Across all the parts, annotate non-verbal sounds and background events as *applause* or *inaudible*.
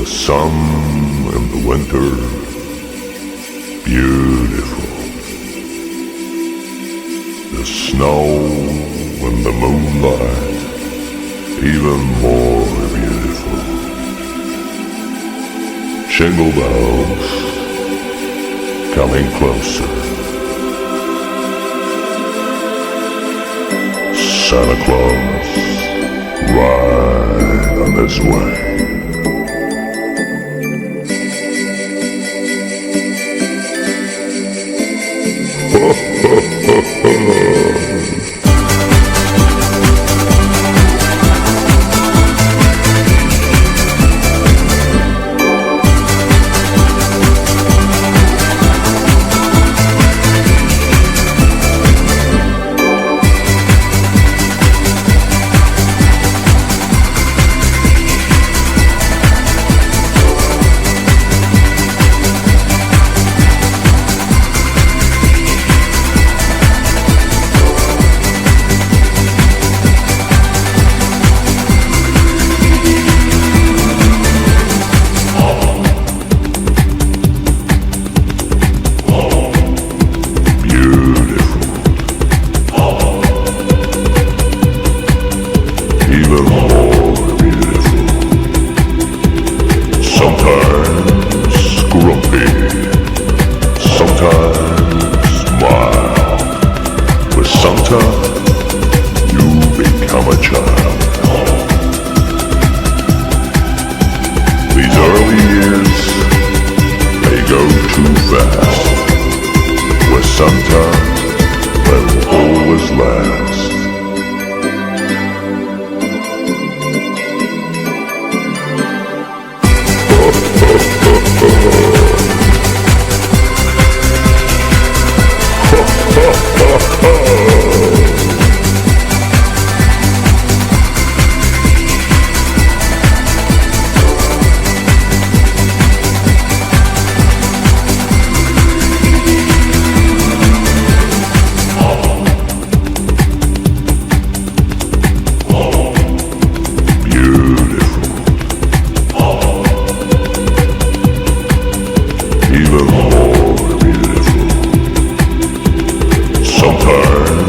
The sun and the winter, beautiful. The snow and the moonlight, even more beautiful. Jingle bells coming closer. Santa Claus, ride on this way. Oh. *laughs* time that will always last. *laughs* are.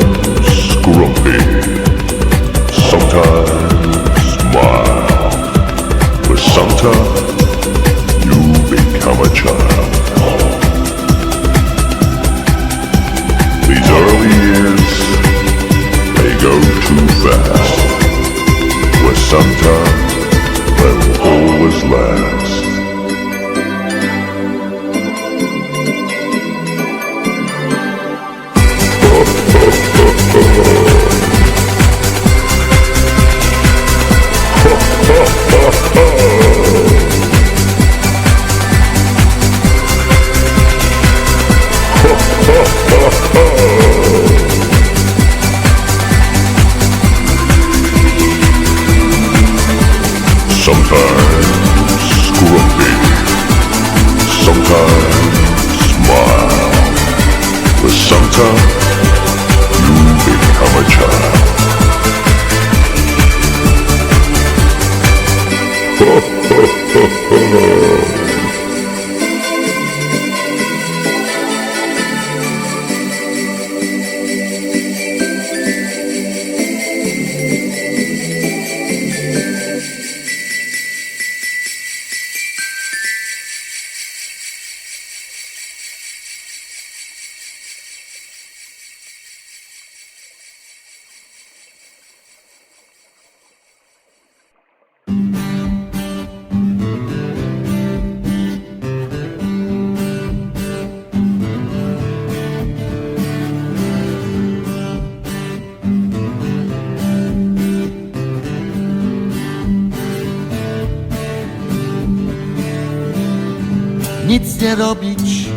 Nic nie robić,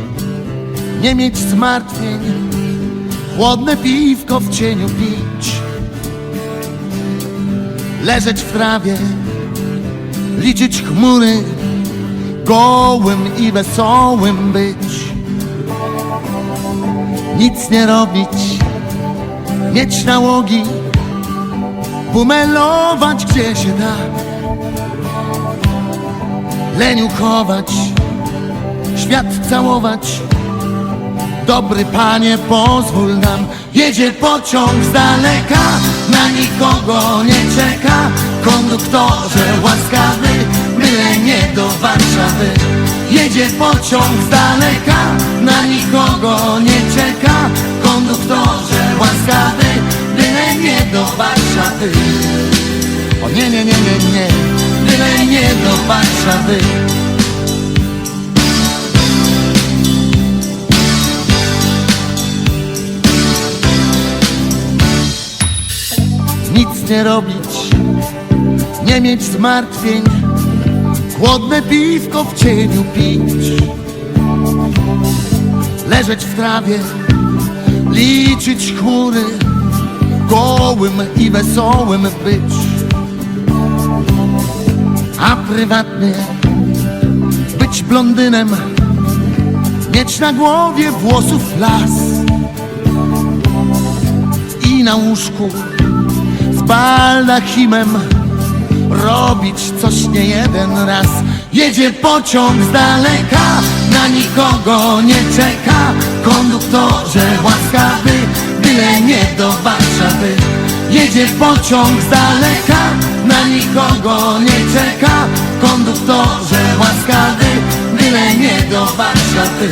nie mieć zmartwień, chłodne piwko w cieniu pić, leżeć w trawie, liczyć chmury, gołym i wesołym być. Nic nie robić, mieć nałogi, bumelować gdzie się da. leniu chować, świat całować. Dobry panie, pozwól nam, jedzie pociąg z daleka, na nikogo nie czeka. Konduktorze łaskawy, byle nie do Warszawy. Jedzie pociąg z daleka, na nikogo nie czeka. Konduktorze łaskawy, byle nie do Warszawy. O nie, nie, nie, nie, nie, byle nie do Warszawy. Nie robić, nie mieć zmartwień, chłodne piwko w cieniu pić, leżeć w trawie, liczyć chmury, gołym i wesołym być, a prywatnie być blondynem, mieć na głowie włosów las i na łóżku baldachimem robić coś nie jeden raz. Jedzie pociąg z daleka, na nikogo nie czeka. Konduktorze łaskawy, byle nie do Warszawy. Jedzie pociąg z daleka, na nikogo nie czeka. Konduktorze łaskawy, byle nie do Warszawy.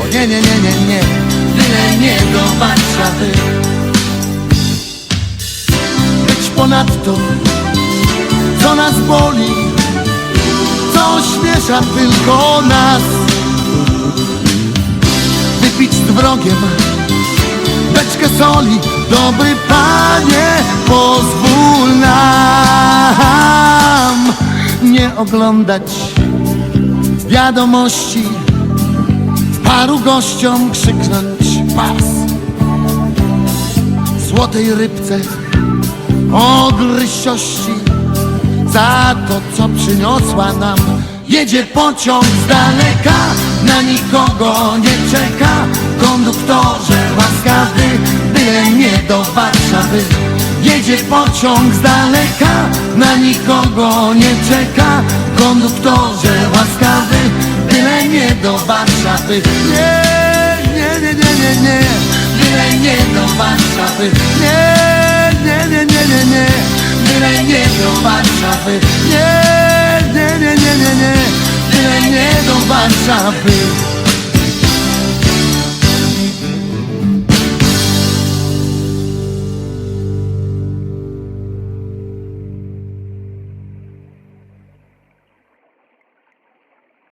O nie, nie, nie, nie, nie, byle nie do Warszawy ponadto, co nas boli, co śmiesza tylko nas. Wypić z wrogiem beczkę soli, dobry panie, pozwól nam nie oglądać wiadomości, paru gościom krzyknąć pas. Złotej rybce ogrysiości za to, co przyniosła nam. Jedzie pociąg z daleka, na nikogo nie czeka. Konduktorze łaskawy, byle nie do Warszawy. Jedzie pociąg z daleka, na nikogo nie czeka. Konduktorze łaskawy, byle nie do Warszawy. Nie, nie, nie, nie, nie, byle nie do Warszawy. Nie, Warszawy. Nie, nie, nie, nie, nie, nie, byle nie do Warszawy.